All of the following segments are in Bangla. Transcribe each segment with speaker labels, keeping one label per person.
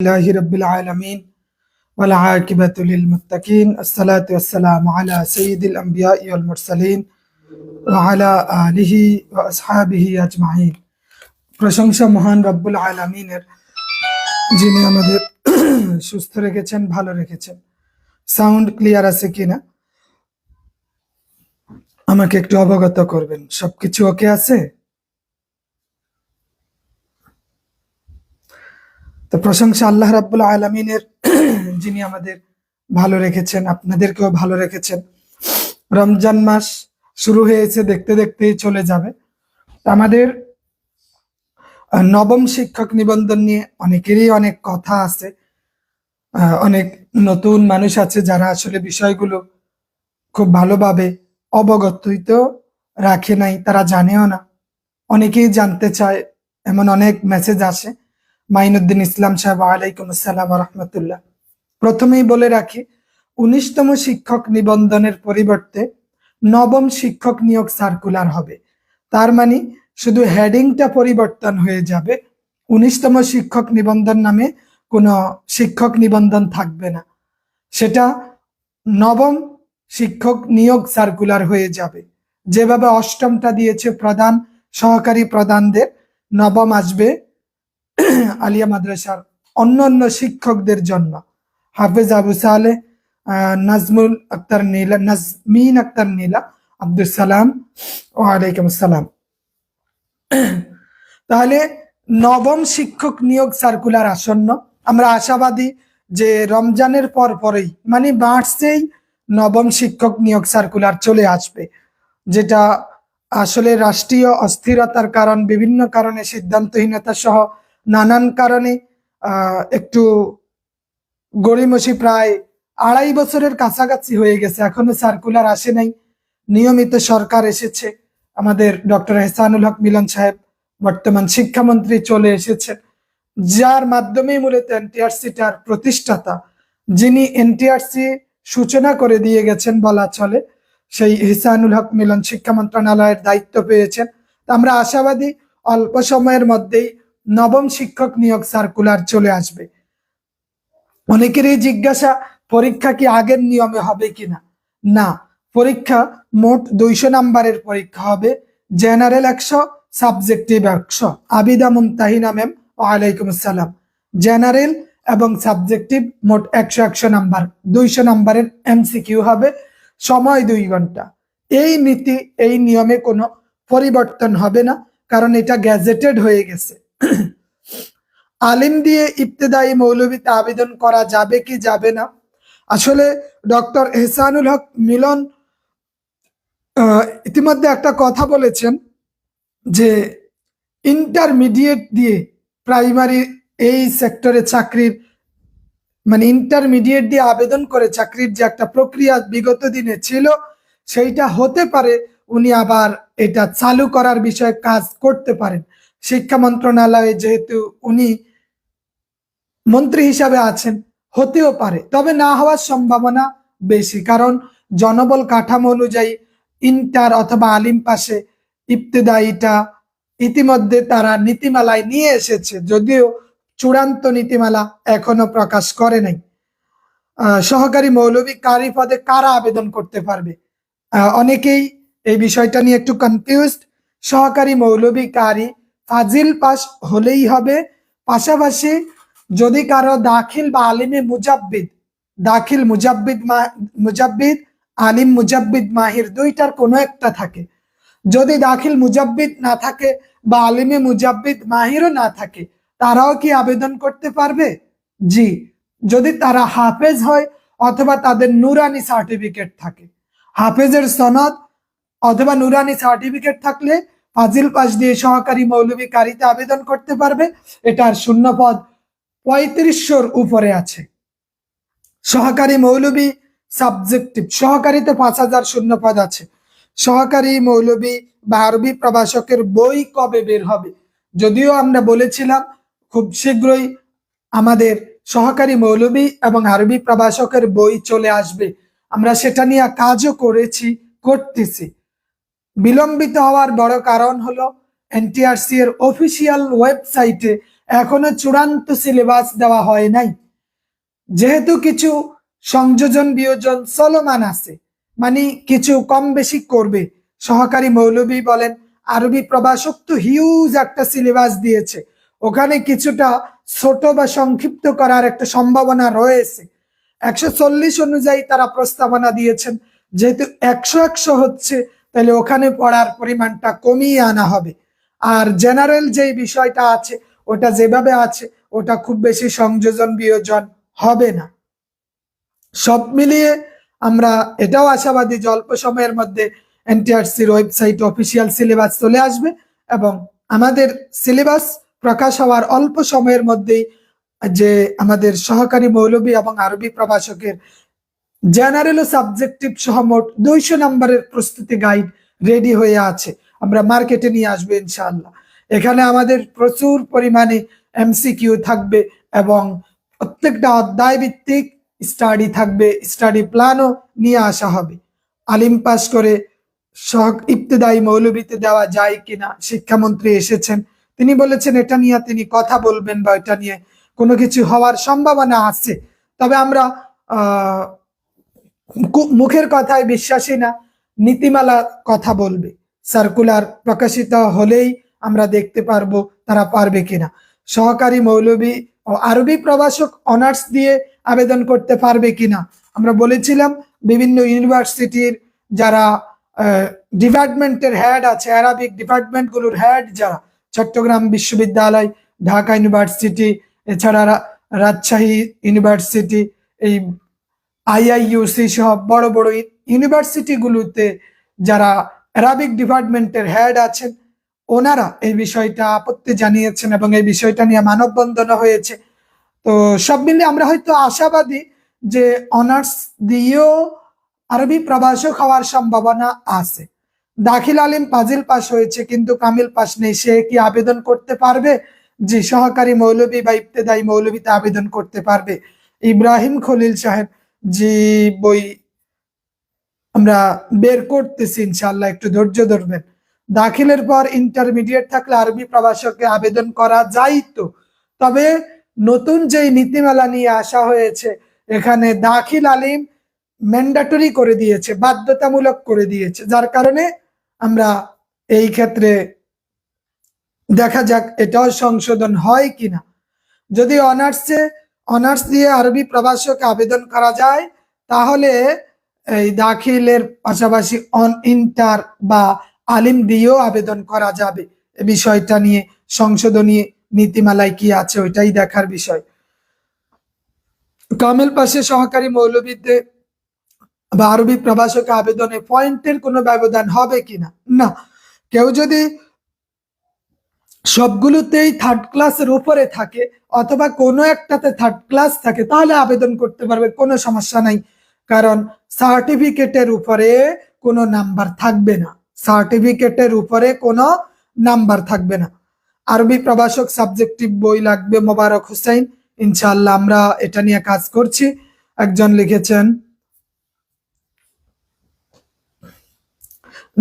Speaker 1: لله رب العالمين والعاقبة للمتقين الصلاة والسلام على سيد الأنبياء والمرسلين وعلى آله وأصحابه أجمعين প্রশংসা মহান রব্বুল আলমিনের যিনি আমাদের সুস্থ রেখেছেন ভালো রেখেছেন সাউন্ড ক্লিয়ার আছে কিনা আমাকে একটু অবগত করবেন সবকিছু ওকে আছে তো প্রশংসা আল্লাহ রাব্বুল আলমিনের, যিনি আমাদের ভালো রেখেছেন, আপনাদেরকেও ভালো রেখেছেন। রমজান মাস শুরু হয়েছে দেখতে দেখতেই চলে যাবে। আমাদের নবম শিক্ষক নিবন্ধন নিয়ে অনেকেরই অনেক কথা আছে। অনেক নতুন মানুষ আছে যারা আসলে বিষয়গুলো খুব ভালোভাবে অবগত রাখে নাই, তারা জানেও না। অনেকেই জানতে চায়, এমন অনেক মেসেজ আসে। মাইনুদ্দিন ইসলাম সাহেব, আলাইকুম আসসালাম রহমতুল্লাহ প্রথমেই বলে রাখি, উনিশতম শিক্ষক নিবন্ধনের পরিবর্তে নবম শিক্ষক নিয়োগ সার্কুলার হবে। তার মানে শুধু হেডিংটা পরিবর্তন হয়ে যাবে, উনিশতম শিক্ষক নিবন্ধন নামে কোনো শিক্ষক নিবন্ধন থাকবে না। সেটা নবম শিক্ষক নিয়োগ সার্কুলার হয়ে যাবে। যেভাবে অষ্টমটা দিয়েছে প্রধান সহকারী প্রধানদের, নবম আসবে আলিয়া মাদ্রাসার অন্য অন্য শিক্ষকদের জন্য। হাফেজ আবু সালে নাজমুল আক্তার নীলা, নাজমিন আক্তার নীলা আব্দুল সালাম ওয়ালাইকুম আসসালাম। তাহলে নবম শিক্ষক নিয়োগ সার্কুলার আসন্ন। আমরা আশাবাদী যে রমজানের পর পরেই মানে মার্চেই নবম শিক্ষক নিয়োগ সার্কুলার চলে আসবে, যেটা আসলে রাষ্ট্রীয় অস্থিরতার কারণ, বিভিন্ন কারণে সিদ্ধান্তহীনতা সহ নানান কারণে একটু গড়িমসি প্রায় আড়াই বছরের কাছাকাছি হয়ে গেছে, এখনও সার্কুলার আসে নাই। নিয়মিত সরকার এসেছে, আমাদের ডক্টর এহসানুল হক মিলন সাহেব বর্তমান শিক্ষামন্ত্রী চলে এসেছেন, যার মাধ্যমে মূলত এনটিআরসিটার প্রতিষ্ঠাতা, যিনি এনটিআরসি সূচনা করে দিয়ে গেছেন বলা চলে, সেই হিসানুল হক মিলন শিক্ষা মন্ত্রণালয়ের দায়িত্ব পেয়েছেন। আমরা আশাবাদী, অল্প সময়ের মধ্যেই নবম শিক্ষক নিয়োগ সার্কুলার চলে আসবে। অনেকেরই জিজ্ঞাসা, পরীক্ষা কি আগের নিয়মে হবে কিনা? না, পরীক্ষা মোট দুইশো নাম্বারের পরীক্ষা হবে। জেনারেল একশো, সাবজেক্টিভ একশো। আবিদা মুমতাহিনা ম্যাম, ওয়ালাইকুম আসসালাম। জেনারেল এবং সাবজেক্টিভ মোট একশো একশো নাম্বার। দুইশো নাম্বারের এমসিকিউ হবে, সময় দুই ঘণ্টা। এই নীতি, এই নিয়মে কোনো পরিবর্তন হবে না, কারণ এটা গ্যাজেটেড হয়ে গেছে। আলিম দিয়ে ইবতেদায়ী মৌলবীতে আবেদন করা যাবে কি যাবে না? আসলে ডক্টর এহসানুল হক মিলন ইতিমধ্যে একটা কথা বলেছেন যে ইন্টারমিডিয়েট দিয়ে প্রাইমারি এই সেক্টরে চাকরির মানে ইন্টারমিডিয়েট দিয়ে আবেদন করে চাকরির যে একটা প্রক্রিয়া বিগত দিনে ছিল, সেইটা হতে পারে, উনি আবার এটা চালু করার বিষয়ে কাজ করতে পারেন। শিক্ষা মন্ত্রণালয়ে যেহেতু উনি মন্ত্রী হিসাবে আছেন, হতেও পারে, তবে না হওয়ার সম্ভাবনা বেশি। কারণ জনবল কাঠামো অনুযায়ী ইন্টার অথবা আলিম পাশে ইবতেদায়ীটা ইতিমধ্যে তারা নীতিমালায় নিয়ে এসেছে, যদিও চূড়ান্ত নীতিমালা এখনও প্রকাশ করে নাই। সহকারী মৌলবী কারি পদে কারা আবেদন করতে পারবে? অনেকেই এই বিষয়টা নিয়ে একটু কনফিউজড সহকারী মৌলবী কারি ফাজিল পাস হলেই হবে, পাশাপাশি যদি কারও দাখিল বা আলিমে মুজাব্বিদ, দাখিল মুজাব্বিদ মুজাব্বিদ, আলিম মুজাব্বিদ মাহির দুইটার কোনো একটা থাকে। যদি দাখিল মুজাব্বিদ না থাকে বা আলিমে মুজাব্বিদ মাহিরও না থাকে, তারাও কি আবেদন করতে পারবে? জি। যদি তারা হাফেজ হয় অথবা তাদের নুরানি সার্টিফিকেট থাকে। হাফেজের সনদ অথবা নুরানি সার্টিফিকেট থাকলে ফাজিল পাশ দিয়ে সহকারী মৌলবী কারিতে আবেদন করতে পারবে। এটার শূন্য পদ পঁয়ত্রিশশোর উপরে আছে। সহকারী মৌলবী সাবজেক্টিভ সহকারীতে পাঁচ হাজার শূন্য পদ আছে। সহকারী মৌলবী বা আরবি প্রভাষকের বই কবে বের হবে? যদিও আমরা বলেছিলাম, খুব শীঘ্রই আমাদের সহকারী মৌলবী এবং আরবি প্রভাষকের বই চলে আসবে। আমরা সেটা নিয়ে কাজও করেছি, করতেছি। বিলম্বিত হওয়ার বড় কারণ হলো, এনটিআরসি এর অফিসিয়াল ওয়েবসাইটে এখনও চূড়ান্ত সিলেবাস দেওয়া হয় নাই। যেহেতু কিছু সংযোজন বিয়োজন চলমান আছে মানে কিছু কম বেশি করবে, সহকারী মৌলবী বলেন, আরবি প্রভাষক তো হিউজ একটা সিলেবাস দিয়েছে। ওখানে কিছুটা ছোট বা সংক্ষিপ্ত করার একটা সম্ভাবনা রয়েছে। একশো চল্লিশ অনুযায়ী তারা প্রস্তাবনা দিয়েছেন, যেহেতু একশো একশো হচ্ছে, তাহলে ওখানে পড়ার পরিমাণটা কমিয়ে আনা হবে। আর জেনারেল যেই বিষয়টা আছে ওটা যেভাবে আছে, ওটা খুব বেশি সংযোজন বিয়োজন হবে না। সব মিলিয়ে আমরা এটাও আশাবাদী যে অল্প সময়ের মধ্যে এনটিআরসির ওয়েবসাইট অফিসিয়াল সিলেবাস চলে আসবে এবং আমাদের সিলেবাস প্রকাশ হওয়ার অল্প সময়ের মধ্যেই যে আমাদের সহকারী মৌলবী এবং আরবি প্রভাষকের জেনারেল ও সাবজেক্টিভ সহ মোট দুইশো নম্বরের প্রস্তুতি গাইড রেডি হয়ে আছে। আমরা মার্কেটে নিয়ে আসব ইনশাআল্লাহ। এখানে আমাদের প্রচুর পরিমাণে এমসিকিউ থাকবে এবং প্রত্যেকটা অধ্যায় ভিত্তিক স্টাডি থাকবে স্টাডি প্ল্যানও নিয়ে আসা হবে। আলিম পাস করে সহ ইবতদায়ী মৌলবীতে দেওয়া যায় কিনা, শিক্ষামন্ত্রী এসেছেন। তিনি বলেছেন, এটা নিয়ে তিনি কথা বলবেন বা এটা নিয়ে কোনো কিছু হওয়ার সম্ভাবনা আছে। তবে আমরা মুখের কথায় বিশ্বাসী না নীতিমালা কথা বলবে। সার্কুলার প্রকাশিত হলেই আমরা দেখতে পারব তারা পারবে কিনা। সহকারী মৌলবী ও আরবি প্রভাষক অনার্স দিয়ে আবেদন করতে পারবে কিনা। আমরা বলেছিলাম বিভিন্ন ইউনিভার্সিটির যারা ডিপার্টমেন্টের হেড আছে অ্যারাবিক ডিপার্টমেন্টগুলোর হেড যারা, চট্টগ্রাম বিশ্ববিদ্যালয়, ঢাকা ইউনিভার্সিটি, এছাড়া রাজশাহী ইউনিভার্সিটি, এই আইআইইউসি সহ বড় বড় ইউনিভার্সিটিগুলোতে যারা অ্যারাবিক ডিপার্টমেন্টের হেড আছেন ওনারা এই বিষয়টা আপত্তি জানিয়েছেন এবং এই বিষয়টা নিয়ে মানববন্ধন হয়েছে। তো সব মিলে আমরা হয়তো আশাবাদী যে অনার্স দিয়েও আরবি প্রবাসক হওয়ার সম্ভাবনা আছে। দাখিল আলিম পাজিল পাস হয়েছে কিন্তু কামিল পাস নেই। সে কি আবেদন করতে পারবে? জি সহকারী মৌলবী বা ইবতেদায়ী মৌলবীতে আবেদন করতে পারবে? ইব্রাহিম খলিল সাহেব, জি বই আমরা বের করতেছি ইনশাল্লাহ একটু ধৈর্য ধরবেন। দাখিলের পর ইন্টারমিডিয়েট থাকলে আরবি প্রভাষকে আবেদন করা যাইতো তবে নতুন যেই নীতিমালা নিয়ে আসা হয়েছে, এখানে দাখিল আলিম ম্যান্ডাটরি করে দিয়েছে, বাধ্যতামূলক করে দিয়েছে। যার কারণে আমরা এই ক্ষেত্রে দেখা যাক এটাও সংশোধন হয় কিনা। যদি অনার্সে, অনার্স দিয়ে আরবি প্রভাষক আবেদন করা যায়, তাহলে এই দাখিলের পাশাপাশি অন ইন্টার বা আলিম দিয়েও আবেদন করা যাবে। এ বিষয়টা নিয়ে সংশোধনী নীতিমালায় কি আছে ওইটাই দেখার বিষয়। কামেল পাশে সহকারী মৌলবীতে বা আরবি প্রভাষক আবেদনে পয়েন্টের কোনো ব্যবধান হবে কিনা? না। কেউ যদি সবগুলোতেই থার্ড ক্লাসের উপরে থাকে অথবা কোনো একটাতে থার্ড ক্লাস থাকে, তাহলে আবেদন করতে পারবে, কোনো সমস্যা নাই। কারণ সার্টিফিকেটের উপরে কোনো নাম্বার থাকবে না। সার্টিফিকেটের উপরে কোনো নাম্বার থাকবে না। আরবি প্রভাষক সাবজেক্টিভ বই লাগবে, মোবারক হুসাইন। ইনশাল্লাহ আমরা এটা নিয়ে কাজ করছি। একজন লিখেছেন,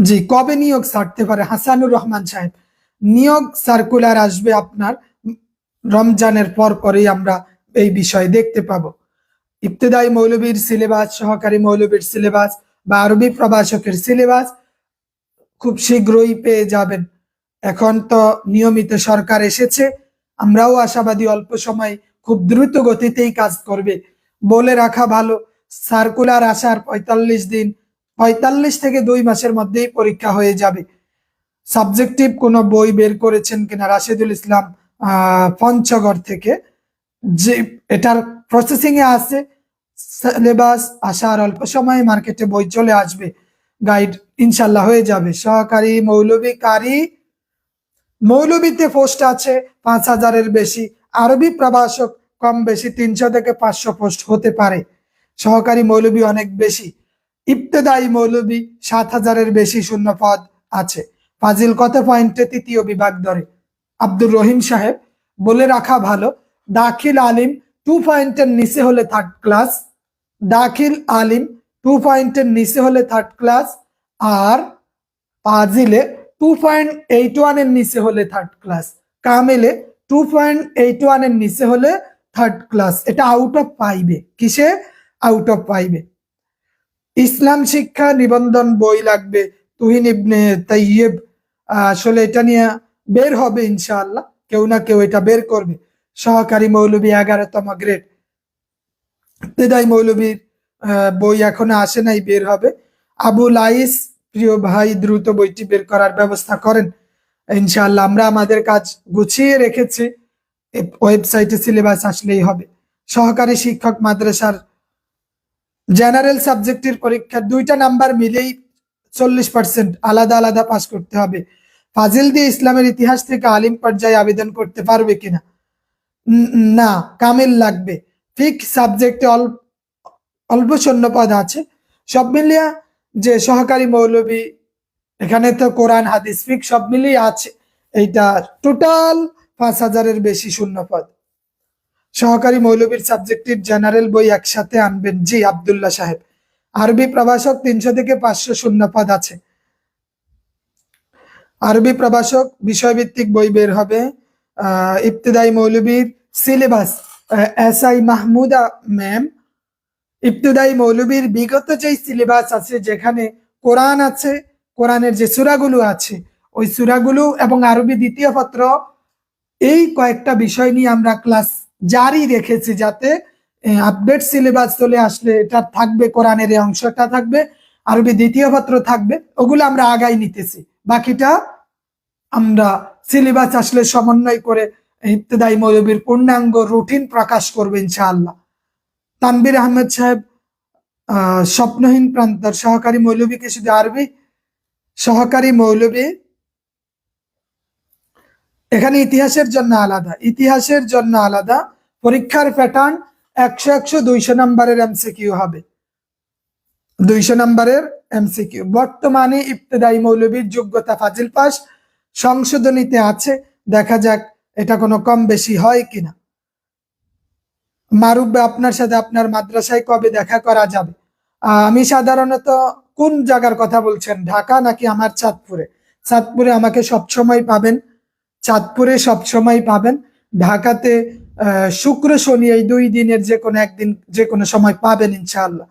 Speaker 1: জি, কবে নিয়োগ ছাড়তে পারে? হাসানুর রহমান সাহেব, নিয়োগ সার্কুলার আসবে আপনার রমজানের পর পরেই আমরা এই বিষয় দেখতে পাবো। ইবতেদায়ী মৌলবীর সিলেবাস সহকারী মৌলবীর সিলেবাস বা আরবি প্রভাষকের সিলেবাস খুব শীঘ্রই পেয়ে যাবেন। এখন তো নিয়মিত সরকার এসেছে, আমরাও আশাবাদী অল্প সময় খুব দ্রুত গতিতেই কাজ করবে। বলে রাখা ভালো, সার্কুলার আসার পঁয়তাল্লিশ দিন, পঁয়তাল্লিশ থেকে দুই মাসের মধ্যেই পরীক্ষা হয়ে যাবে। সাবজেক্টিভ কোনো বই বের করেছেন কিনা রাশেদুল ইসলাম পঞ্চগড় থেকে। যে, এটার প্রসেসিং এ আছে সিলেবাস আসার অল্প সময়ে মার্কেটে বই চলে আসবে। গাইড ইনশাল্লাহ হয়ে যাবে। সহকারী মৌলবী কারি। মৌলবীতে পোস্ট আছে, পাঁচ হাজারের বেশি। আরবি প্রভাষক কম বেশি, তিনশো থেকে পাঁচশো পোস্ট হতে পারে। সহকারী মৌলবী অনেক বেশি। ইবতেদায়ী মৌলবী সাত হাজারের বেশি শূন্য পদ আছে। ফাজিল কত পয়েন্টে তৃতীয় বিভাগ ধরে? আব্দুর রহিম সাহেব, বলে রাখা ভালো, দাখিল আলিম টু পয়েন্টের নিচে হলে থার্ড ক্লাস দাখিল আলিম টু পয়েন্টের নিচে হলে থার্ড ক্লাস আর পাজিলে টু পয়েন্ট এইট ওয়ানের নিচে হলে থার্ড ক্লাস কামেলে টু পয়েন্ট এইট ওয়ানের নিচে হলে থার্ড ক্লাস এটা আউট অফ ফাইভে কিসে? আউট অফ ফাইভে ইসলাম শিক্ষা নিবন্ধন বই লাগবে। তুহিন ইবনে তাইয়েব আসলে এটা নিয়ে বের হবে ইনশাআল্লাহ। কেউ না কেউ এটা বের করবে। সহকারী মৌলবী এগারোতম গ্রেড তেদাই মৌলবীর বই এখনও আসে নাই, বের হবে। আবু লাইস, প্রিয় ভাই, দ্রুত বইটি বের করার ব্যবস্থা করেন। ইনশাআল্লাহ আমরা আমাদের কাজ গুছিয়ে রেখেছি। ওয়েবসাইটে সিলেবাস আসলেই হবে। সহকারী শিক্ষক মাদ্রাসার জেনারেল সাবজেক্টের পরীক্ষা দুইটা নাম্বার মিলেই চল্লিশ পার্সেন্ট আলাদা আলাদা পাস করতে হবে। ফাজিল দিয়ে ইসলামের ইতিহাস থেকে আলিম পর্যায়ে আবেদন করতে পারবে কিনা? না, কামিল লাগবে। ঠিক সাবজেক্টে অল্প অল্প শূন্যপদ আছে। সব মিলিয়ে যে সহকারী মৌলবী, এখানে তো কোরআন, হাদিস, ফিক সব মিলিয়ে আছে, এইটা টোটাল পাঁচ হাজারের বেশি শূন্যপদ সহকারী মৌলবীর সাবজেক্টিভ জেনারেল বই একসাথে আনবেন জি আব্দুল্লাহ সাহেব। আরবি প্রভাষক তিনশো থেকে পাঁচশো শূন্যপদ আছে। আরবি প্রভাষক বিষয়ভিত্তিক বই বের হবে, আহ, ইবতদাই মৌলবীর syllabus S I Mahmuda ma'am ইবতদাই মৌলবীর বিগত যেই সিলেবাস আছে, যেখানে কোরআন আছে, কোরআনের যে সুরাগুলো আছে, ওই সুরাগুলো এবং আরবি দ্বিতীয় পত্র, এই কয়েকটা বিষয় নিয়ে আমরা ক্লাস জারি রেখেছি যাতে আপডেট সিলেবাস চলে আসলে এটা থাকবে, কোরআনের এই অংশটা থাকবে, আরবি দ্বিতীয় পত্র থাকবে, ওগুলো আমরা আগাই নিতেছি। বাকিটা আমরা সিলেবাস আসলে সমন্বয় করে ইবতদাই মৌলবীর পূর্ণাঙ্গ রুটিন প্রকাশ করবে ইনশাআল্লাহ। তানবির আহমেদ সাহেব স্বপ্নহীন প্রান্তর, সহকারী মৌলবীকে শুধু আরবি, সহকারী মৌলবী এখানে ইতিহাসের জন্য আলাদা, ইতিহাসের জন্য আলাদা, পরীক্ষার প্যাটার্ন একশো একশো দুইশো নাম্বারের এমসিকিউ হবে। দুইশো নাম্বারের এমসিকিউ বর্তমানে ইবতদাই মৌলবীর যোগ্যতা ফাজিল পাস, সংশোধনীতে আছে, দেখা যাক এটা কোনো কম বেশি হয় কিনা। মারুফ আপনার সাথে আপনার মাদ্রাসায় কবে দেখা করা যাবে? আমি সাধারণত কোন জায়গার কথা বলছেন? ঢাকা নাকি আমার চাঁদপুরে? চাঁদপুরে আমাকে সবসময় পাবেন। চাঁদপুরে সবসময় পাবেন। ঢাকাতে শুক্র, শনি এই দুই দিনের যে কোনো একদিন যে কোনো সময় পাবেন ইনশাআল্লাহ।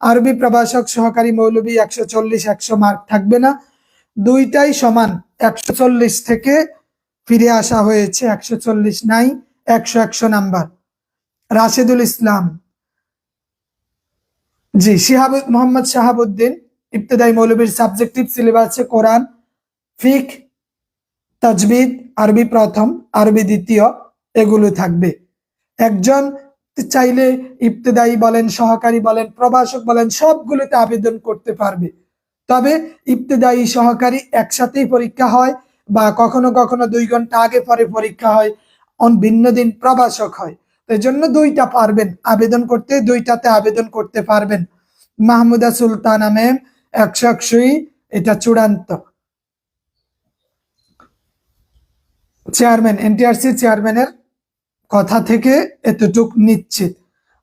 Speaker 1: আরবি প্রভাষক সহকারী মৌলবী একশো চল্লিশ, একশো মার্ক থাকবে না। দুইটাই সমান, একশো চল্লিশ থেকে ফিরে আসা হয়েছে, একশো চল্লিশ নাই, একশো একশো নাম্বার। রাশেদুল ইসলাম। জি, শিহাব মোহাম্মদ শাহাবুদ্দিন ইবতদাই মৌলবীর সাবজেক্টিভ সিলেবাসে কোরআন, ফিক, তাজবিদ, আরবি প্রথম, আরবি দ্বিতীয়, এগুলো থাকবে। একজন চাইলে ইবতদায়ী বলেন, সহকারী বলেন, প্রভাষক বলেন, সবগুলোতে আবেদন করতে পারবে। তবে ইবতদায়ী সহকারী একসাথেই পরীক্ষা হয় বা কখনো কখনো দুই ঘণ্টা আগে পরে পরীক্ষা হয় ভিন্ন দিন প্রভাষক হয়। এই জন্য দুইটা পারবেন। আবেদন করতে দুইটাতে আবেদন করতে পারবেন। মাহমুদা সুলতানা ম্যাম, একশো একশোই, এটা চূড়ান্ত। চেয়ারম্যান, এনটিআরসি চেয়ারম্যানের কথা থেকে এতটুক নিশ্চিত।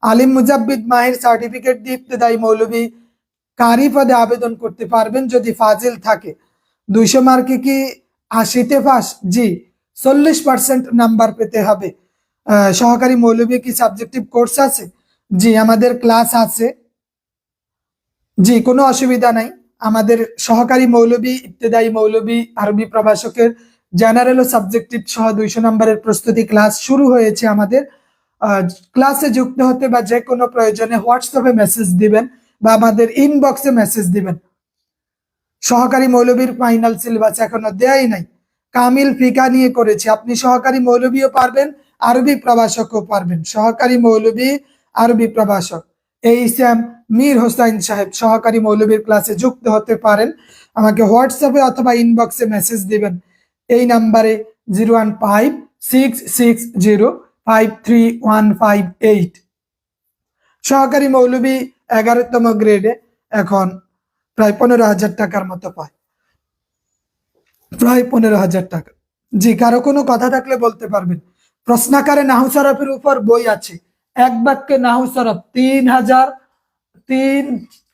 Speaker 1: আলিম মুজাব্বিদ মাহির সার্টিফিকেট দিয়ে ইবতেদায়ী মৌলবী কারি পদে আবেদন করতে পারবেন যদি ফাজিল থাকে। দুইশো মার্কে কি আশিতে পাস? জি, চল্লিশ পার্সেন্ট নাম্বার পেতে হবে। সহকারী মৌলবী কি সাবজেক্টিভ কোর্স আছে? জি, আমাদের ক্লাস আছে। জি, কোনো অসুবিধা নাই। আমাদের সহকারী মৌলবী ইবতেদায়ী মৌলবী আরবি প্রভাষকের জেনারেল ও সাবজেক্টিভ সহ দুইশো নম্বরের প্রস্তুতি ক্লাস শুরু হয়েছে আমাদের। ক্লাসে যুক্ত হতে বা যে কোনো প্রয়োজনে হোয়াটসঅ্যাপে মেসেজ দিবেন বা আমাদের ইনবক্সে মেসেজ দিবেন। সহকারী মৌলবীর ফাইনাল সিলেবাস এখনও দেয়াই নাই। কামিল ফিকা নিয়ে করেছি। আপনি সহকারী মৌলবীও পারবেন। আরবি প্রভাষকও পারবেন। সহকারী মৌলবী, আরবি প্রভাষক। এই স্যাম মীর হোসাইন সাহেব সহকারী মৌলবীর ক্লাসে যুক্ত হতে পারেন। আমাকে হোয়াটসঅ্যাপে অথবা ইনবক্সে মেসেজ দিবেন। এই নাম্বারে zero one five, six six, zero, five, three, one, five, eight. সহকারী মৌলবী এগারোতম গ্রেডে এখন প্রায় পনেরো হাজার টাকার মতো পায়। প্রায় পনেরো হাজার টাকা। জি, কারও কোনো কথা থাকলে বলতে পারবেন। প্রশ্নাকারে নাহু সরফের উপর বই আছে। এক বাক্যে নাহু সরফ তিন হাজার, তিন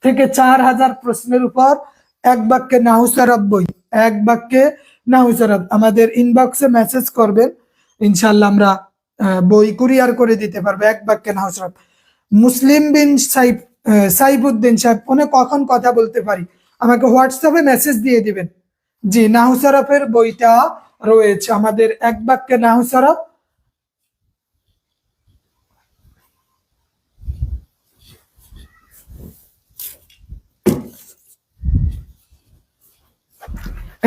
Speaker 1: থেকে চার হাজার প্রশ্নের উপর এক বাক্যে নাহু সরফ বই, এক বাক্যে নাহু সরফ আমাদের ইনবক্সে মেসেজ করবেন ইনশাল্লাহ আমরা বই কুরিয়ার করে দিতে পারব এক বাক্যে নাহু সরফ মুসলিম বিন সাইফ সাইফুদ্দিন সাহেব ফোনে কখন কথা বলতে পারি? আমাকে হোয়াটসঅ্যাপে মেসেজ দিয়ে দিবেন। জি, নাহু সরফের বইটা রয়েছে। আমাদের এক বাক্যে নাহু সরফ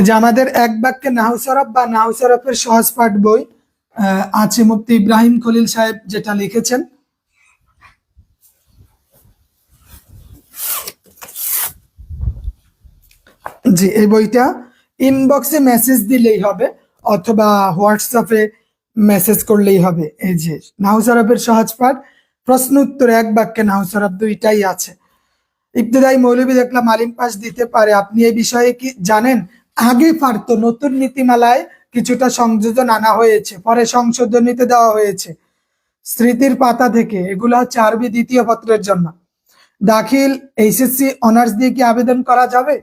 Speaker 1: যে আমাদের এক বাক্যে নাহু সরফ বা নাহু সরফের সহজ পাঠ বই আছে মুফতি ইব্রাহিম খলিল সাহেব যেটা লিখেছেন। জি, এই বইটা ইনবক্সে মেসেজ দিলেই হবে, অথবা হোয়াটসঅ্যাপে মেসেজ করলেই হবে। এই যে, নাহু সরফের সহজ পাঠ, প্রশ্ন উত্তর এক বাক্যে নাহু সরফ দুইটাই আছে। ইবতদায়ী মৌলবী দেখলাম আলিম পাস দিতে পারে। আপনি এই বিষয়ে কি জানেন? আগে পারতো, নতুন নীতিমালায় কিছুটা সংযোজন আনা হয়েছে, পরে সংশোধনীতে দেওয়া হয়েছে। স্মৃতির পাতা থেকে, এগুলো হচ্ছে আরবি দ্বিতীয় পত্রের জন্য। দাখিল এইচএসসি অনার্স দিয়ে কি আবেদন করা যাবে?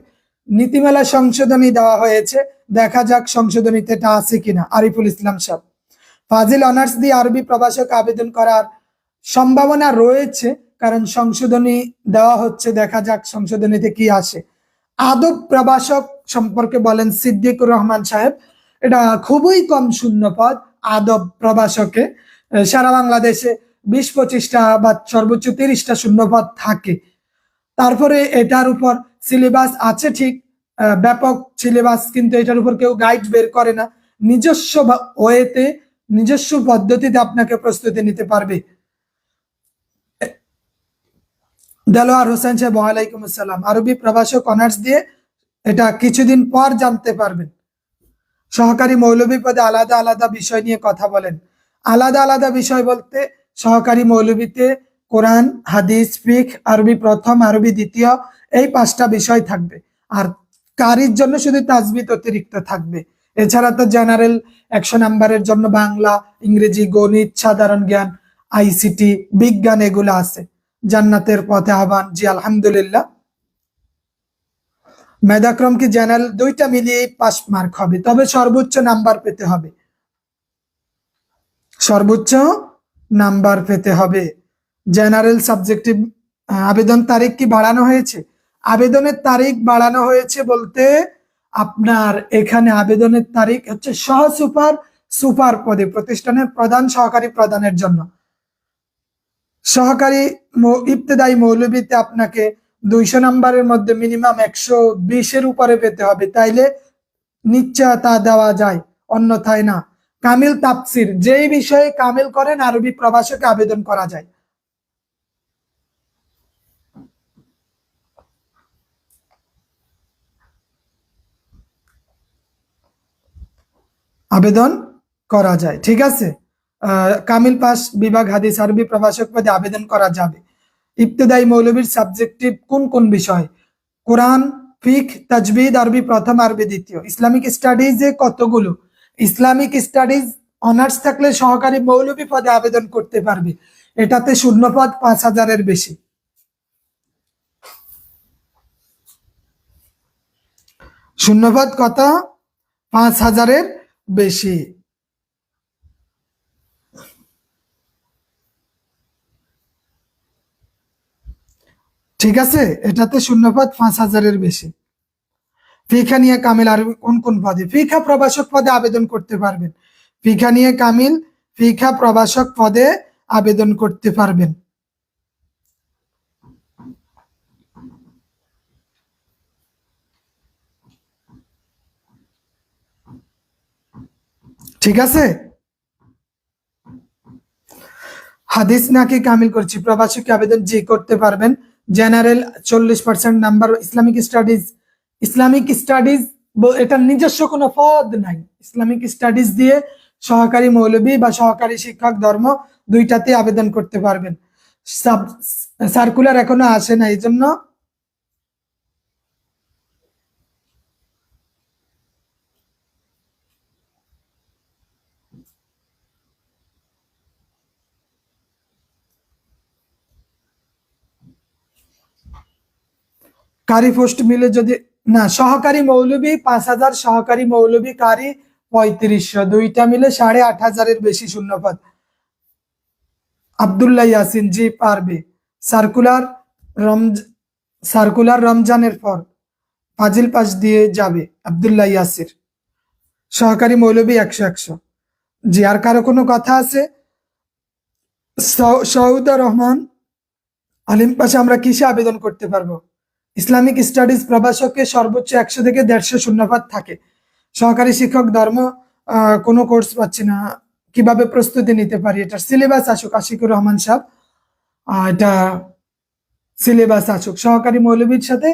Speaker 1: নীতিমালা সংশোধনী দেওয়া হয়েছে, দেখা যাক সংশোধনীতে এটা আছে কিনা, আরিফুল ইসলাম সাহেব। ফাজিল অনার্স দিয়ে আরবি প্রভাষক আবেদন করার সম্ভাবনা রয়েছে কারণ সংশোধনী দেওয়া হচ্ছে দেখা যাক সংশোধনীতে কি আসে। আদব প্রভাষক সম্পর্কে বলেন সিদ্দিকুর রহমান সাহেব এটা খুবই কম শূন্য পদ আদব আহ, সারা বাংলাদেশে বিশ পঁচিশটা বা সর্বোচ্চ তিরিশটা শূন্য পদ থাকে। তারপরে এটার উপর সিলেবাস আছে ঠিক ব্যাপক সিলেবাস কিন্তু এটার উপর কেউ গাইড বের করে না। নিজস্ব ওয়েতে নিজস্ব পদ্ধতিতে আপনাকে প্রস্তুতি নিতে পারবে। দেলোয়ার হোসেন সাহেব, ওয়ালাইকুম আসসালাম। আরবি প্রভাষক অনার্স দিয়ে এটা কিছুদিন পর জানতে পারবেন। সহকারী মৌলভী পদে আলাদা আলাদা বিষয় নিয়ে কথা বলেন। আলাদা আলাদা বিষয় বলতে সহকারী মৌলভীতে কোরআন, হাদিস, ফিক, আরবি প্রথম, আরবি দ্বিতীয়, এই পাঁচটা বিষয় থাকবে। আর কারির জন্য শুধু তাজবিদ অতিরিক্ত থাকবে। এছাড়া তো জেনারেল একশো নাম্বারের জন্য বাংলা, ইংরেজি, গণিত, সাধারণ জ্ঞান, আইসিটি, বিজ্ঞান এগুলো আছে। জান্নাতের পথে আহ্বান। জি, আলহামদুলিল্লাহ। মেধাক্রম কি জেনারেল দুইটা মিলিয়ে পাস মার্ক হবে। তবে সর্বোচ্চ নাম্বার পেতে হবে। সর্বোচ্চ নাম্বার পেতে হবে। জেনারেল সাবজেক্টিভ আবেদন তারিখ কি বাড়ানো হয়েছে? আবেদনের তারিখ বাড়ানো হয়েছে বলতে আপনার এখানে আবেদনের তারিখ হচ্ছে সহ সুপার সুপার পদে, প্রতিষ্ঠানের প্রধান সহকারী প্রদানের জন্য। সহকারী ইবতেদায়ী মৌলবীতে আপনাকে দুইশো নাম্বারের মধ্যে মিনিমাম একশো বিশের উপরে পেতে হবে। তাইলে নিশ্চয়তা দেওয়া যায়, অন্যথায় না। কামিল তাপসির যেই বিষয়ে কামিল করেন, আরবি প্রভাষকে আবেদন করা যায়। আবেদন করা যায়, ঠিক আছে? কামিল পাস বিভাগ হাদিস আরবি প্রভাষক পদে আবেদন করা যাবে। ইবতেদায়ী মৌলবীর সাবজেক্টিভ কোন কোন বিষয়? কোরআন, ফিক, তাজবিদ, আরবি প্রথম, আরবি দ্বিতীয়। ইসলামিক স্টাডিজে কতগুলো? ইসলামিক স্টাডিজ অনার্স থাকলে সহকারী মৌলবী পদে আবেদন করতে পারবে। এটাতে শূন্য পদ পাঁচ হাজারের বেশি। শূন্যপদ কত? পাঁচ হাজারের বেশি। ঠিক আছে? এটাতে শূন্যপদ পাঁচ হাজারের বেশি। ফিখা নিয়ে কামিল আর কোন কোন পদে? ফিখা প্রভাষক পদে আবেদন করতে পারবেন। ফিখা নিয়ে কামিল, ফিখা প্রভাষক পদে আবেদন করতে পারবেন। ঠিক আছে? হাদিস নাকি কামিল করছি? প্রবাসী আবেদন জি করতে পারবেন জেনারেল চল্লিশ percent number Islamic studies Islamic studies এটার নিজস্ব কোনো পদ নাই। ইসলামিক স্টাডিজ দিয়ে সহকারী মৌলবী বা সহকারী শিক্ষক ধর্ম দুইটাতে আবেদন করতে পারবেন। সার্কুলার এখনও আসে না এই জন্য কারি পোস্ট মিলে যদি, না, সহকারী মৌলবী পাঁচ হাজার, সহকারী মৌলবী কারি পঁয়ত্রিশশো, দুইটা মিলে সাড়ে আট হাজারের বেশি শূন্যপদ। আবদুল্লাহ ইয়াসিন, জি পারবে সার্কুলার রমজ, সার্কুলার রমজানের পর ফাজিল পাস দিয়ে যাবে আবদুল্লাহ ইয়াসির। সহকারী মৌলবী একশো একশো। জি, আর কারও কোনো কথা আছে? সৌদা রহমান, আলিম পাশে আমরা কিসে আবেদন করতে পারব? ইসলামিক স্টাডিজ প্রভাষকে সর্বোচ্চ একশো থেকে দেড়শো শূন্যপাত থাকে। সহকারী শিক্ষক ধর্ম কোনো কোর্স পাচ্ছি না। কীভাবে প্রস্তুতি নিতে পারি? এটা সিলেবাস আসুক, আশিকুর রহমান সাহেব। এটা সিলেবাস আসুক। সহকারী মৌলবীর সাথে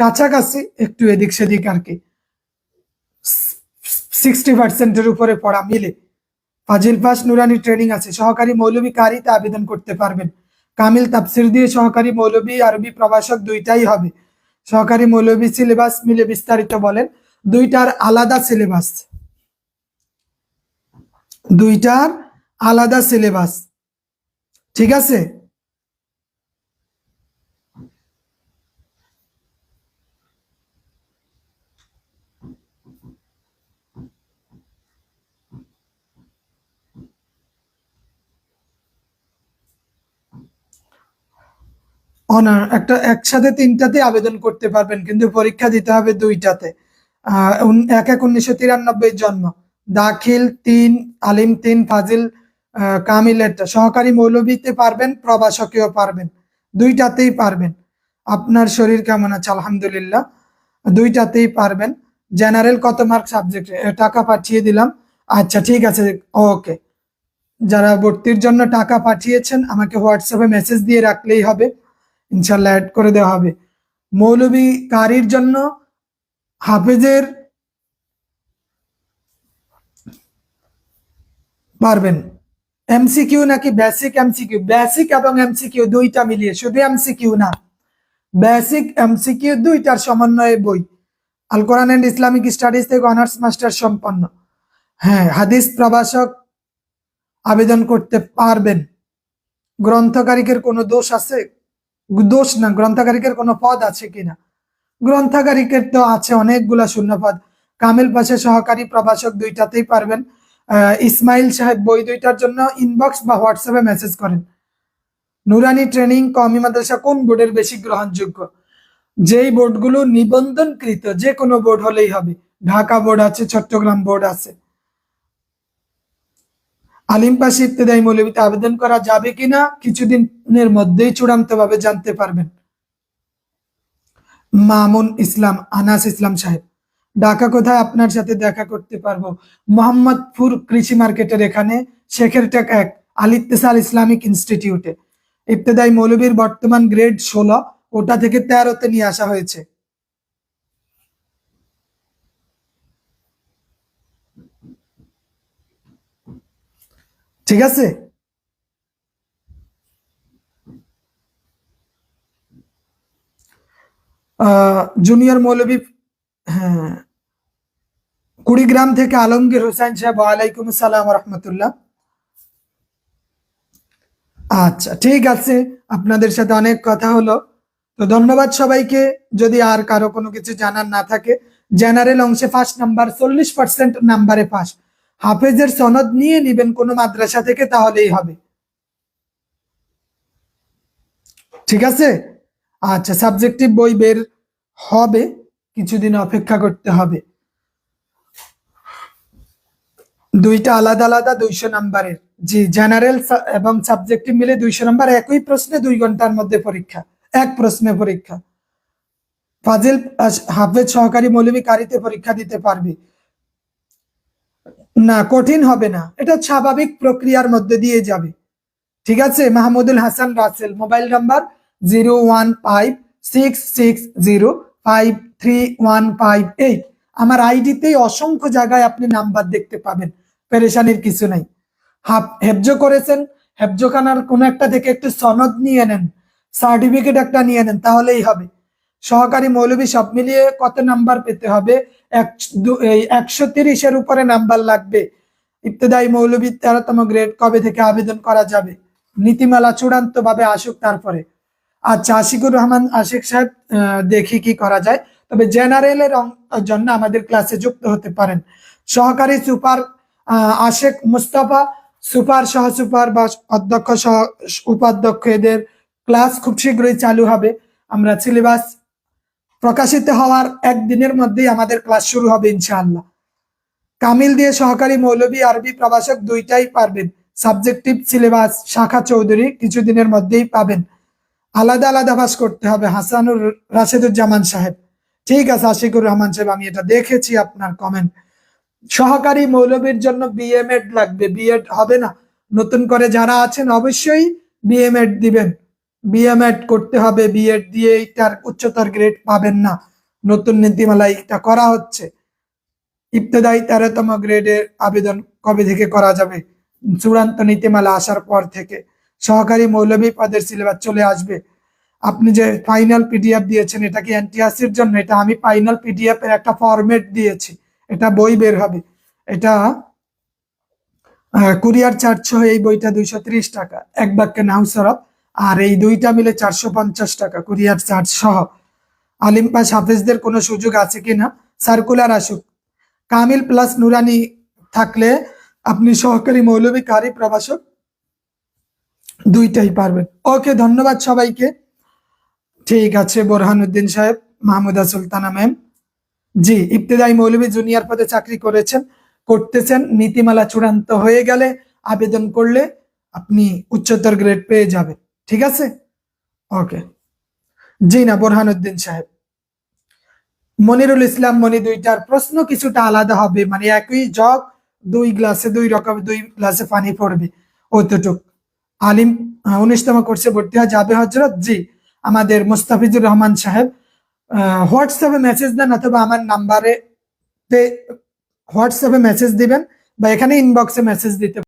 Speaker 1: কাছাকাছি একটু এদিক সেদিক আর কি। সিক্সটি পার্সেন্টের উপরে পড়া, মিলে। ফাজিল পাস নুরানি ট্রেনিং আছে। সহকারী মৌলবী কারিতে আবেদন করতে পারবেন। কামিল তাপসির দিয়ে সহকারী মৌলবী, আরবি প্রভাষক দুইটাই হবে। সহকারী মৌলবী সিলেবাস মিলে বিস্তারিত বলেন, দুইটার আলাদা সিলেবাস। দুইটার আলাদা সিলেবাস। ঠিক আছে? অনার একটা একসাথে তিনটাতে আবেদন করতে পারবেন, কিন্তু পরীক্ষা দিতে হবে দুইটাতে। এক এক উনিশশো তিরানব্বই জন্ম। দাখিল তিন, আলিম তিন, ফাজিল কামিল সহকারী মৌলবীতে পারবেন, প্রভাষকেও পারবেন। দুইটাতেই পারবেন। আপনার শরীর কেমন আছে? আলহামদুলিল্লাহ। দুইটাতেই পারবেন। জেনারেল কত মার্ক সাবজেক্টে? টাকা পাঠিয়ে দিলাম। আচ্ছা ঠিক আছে। ওকে। যারা ভর্তির জন্য টাকা পাঠিয়েছেন, আমাকে হোয়াটসঅ্যাপে মেসেজ দিয়ে রাখলেই হবে। ইনশাল্লাহ অ্যাড করে দেওয়া হবে। মৌলবী কারির জন্য হাফেজের পারবেন। এমসিকিউ নাকি বেসিক এমসিকিউ বেসিক এবং এমসিকিউ দুইটা মিলিয়ে, শুধু এমসিকিউ না। বেসিক এমসিকিউ দুইটার সমন্বয়ে বই। Al Quran and Islamic studies থেকে অনার্স মাস্টার সম্পন্ন। হ্যাঁ হাদিস প্রভাষক আবেদন করতে পারবেন। গ্রন্থকারিকের কোনো দোষ আছে? দোষ না গ্রন্থকারিকের কোনো পদ আছে কিনা? গ্রন্থাগারিকের তো আছে অনেকগুলা শূন্য পদ কামেল পাশে সহকারী প্রভাষক দুইটাতেই পারবেন। ইসমাইল সাহেব বই দুইটার জন্য ইনবক্স বা হোয়াটসঅ্যাপে মেসেজ করেন। নুরানি ট্রেনিং কমি মাদ্রাসা কোন বোর্ডের বেশি গ্রহণযোগ্য? যেই বোর্ডগুলো নিবন্ধনকৃত, যে কোনো বোর্ড হলেই হবে। ঢাকা বোর্ড আছে, চট্টগ্রাম বোর্ড আছে। আলিম পাশে ইত্তেদায়ী মৌলবীতে আবেদন করা যাবে কিনা কিছুদিনের মধ্যেই চূড়ান্ত ভাবে জানতে পারবেন। মামুন ইসলাম, আনাস ইসলাম সাহেব, ঢাকা কোথায় আপনার সাথে দেখা করতে পারব? মোহাম্মদপুর কৃষি মার্কেটের এখানে শেখের টেক এক আলিত্তেসাল ইসলামিক ইনস্টিটিউটে। ইবতেদায়ী মৌলবীর বর্তমান গ্রেড ষোলো, ওটা থেকে তেরোতে নিয়ে আসা হয়েছে। ঠিক আছে? জুনিয়র মৌলবী হ্যাঁ কুড়িগ্রাম থেকে আলমগীর হোসেন সাহেব, ওয়ালাইকুম আসসালাম রহমতুল্লাহ আচ্ছা ঠিক আছে, আপনাদের সাথে অনেক কথা হলো। তো ধন্যবাদ সবাইকে, যদি আর কারও কোনো কিছু জানার না থাকে। জেনারেল অংশে ফার্স্ট নাম্বার চল্লিশ পার্সেন্ট নাম্বারে পাস হাফেজের সনদ নিয়ে নিবেন কোনো মাদ্রাসা থেকে, তাহলেই হবে। ঠিক আছে? আচ্ছা সাবজেক্টিভ বই বের হবে, কিছুদিন অপেক্ষা করতে হবে। দুইটা আলাদা আলাদা, দুইশো নাম্বারের। জি জেনারেল এবং সাবজেক্টিভ মিলে দুইশো নাম্বার, একই প্রশ্নে দুই ঘণ্টার মধ্যে পরীক্ষা, এক প্রশ্নে পরীক্ষা। ফাজিল হাফেজ সহকারী মৌলবী কারিতে পরীক্ষা দিতে পারবে। না, কঠিন হবে না। এটা স্বাভাবিক প্রক্রিয়ার মধ্যে দিয়ে যাবে। ঠিক আছে? Mahmudul Hasan Rasel, mobile number zero one five six six zero five three one five আমার আইডিতেই অসংখ্য জায়গায় আপনি নাম্বার দেখতে পাবেন। পেরেশানির কিছু নাই। হাফ, হেফজ করেছেন। হেফজখানার কোনো একটা থেকে একটু সনদ নিয়ে নেন। সার্টিফিকেট একটা নিয়ে নেন, তাহলেই হবে। সহকারী মৌলবী সব মিলিয়ে কত নাম্বার পেতে হবে? একশো তিরিশের উপরে নাম্বার লাগবে। ইবতদায়ী মৌলবী তেরোতম গ্রেড, কবে থেকে আবেদন করা যাবে? নীতিমালা চূড়ান্ত ভাবে আসুক তারপরে। আচ্ছা আশিকুর রহমান, আশিক সাহেব দেখি কি করা যায়। তবে জেনারেলের জন্য আমাদের ক্লাসে যুক্ত হতে পারেন। সহকারী সুপার আশেক মুস্তফা, সুপার সহ সুপার বা অধ্যক্ষ সহ উপাধ্যক্ষ এদের ক্লাস খুব শীঘ্রই চালু হবে। আমরা সিলেবাস প্রকাশিত হওয়ার একদিনের মধ্যেই আমাদের ক্লাস শুরু হবে ইনশাআল্লাহ। কামিল দিয়ে সহকারী মৌলবী আরবি প্রভাষক দুইটাই পারবেন। সাবজেক্টিভ সিলেবাস শাখা চৌধুরী কিছুদিনের মধ্যেই পাবেন। আলাদা আলাদা ভাস করতে হবে, হাসানুর রাশেদুজ্জামান সাহেব। ঠিক আছে, আশিকুর রহমান সাহেব, আমি এটা দেখেছি আপনার কমেন্ট সহকারী মৌলবীর জন্য বিএমএড লাগবে। বিএড হবে না। নতুন করে যারা আছেন অবশ্যই বিএমএড দিবেন। বিএমএড করতে হবে বিএড দিয়ে এইটার উচ্চতর গ্রেড পাবেন না। নতুন নীতিমালায় এটা করা হচ্ছে। ইবতদায়ী তেরোতম গ্রেডের আবেদন কবে থেকে করা যাবে? চূড়ান্ত নীতিমালা আসার পর থেকে। সহকারী মৌলবী পদের সিলেবাস চলে আসবে। আপনি যে ফাইনাল পিডিএফ দিয়েছেন, এটা কি এনটিআরসির জন্য? এটা আমি ফাইনাল পিডিএফ এর একটা ফরম্যাট দিয়েছি। এটা বই বের হবে। এটা কুরিয়ার চার্জ সহ এই বইটা দুইশো ত্রিশ টাকা। এক বাক্যে নাও সরব। আর এই দুইটা মিলে চারশো পঞ্চাশ টাকা, কুরিয়ার চার্জ সহ। আলিম পাস হাফেজদের কোনো সুযোগ আছে কিনা সার্কুলার আসুক। কামিল প্লাস নুরানি থাকলে আপনি সহকারী মৌলবী কারি, প্রভাষক দুইটাই পারবেন। ওকে, ধন্যবাদ সবাইকে। ঠিক আছে, বোরহানুদ্দিন সাহেব, মাহমুদা সুলতানা ম্যাম। জি ইবতেদাই মৌলবী জুনিয়র পদে চাকরি করেছেন, করতেছেন, নীতিমালা চূড়ান্ত হয়ে গেলে আবেদন করলে আপনি উচ্চতর গ্রেড পেয়ে যাবেন। ঠিক আছে? ওকে জি না বোরহানুদ্দিন সাহেব, মনিরুল ইসলাম মনি দুইটার প্রশ্ন কিছুটা আলাদা হবে মানে একই জগ, দুই গ্লাসে দুই রকম, দুই গ্লাসে পানি পড়বে। অতটুক আলিম উনিশতম কোর্সে ভর্তি হওয়া যাবে হজরত জি। আমাদের মুস্তাফিজুর রহমান সাহেব হোয়াটসঅ্যাপে মেসেজ দেন অথবা আমার নাম্বারে হোয়াটসঅ্যাপে মেসেজ দিবেন বা এখানে ইনবক্সে মেসেজ দিতে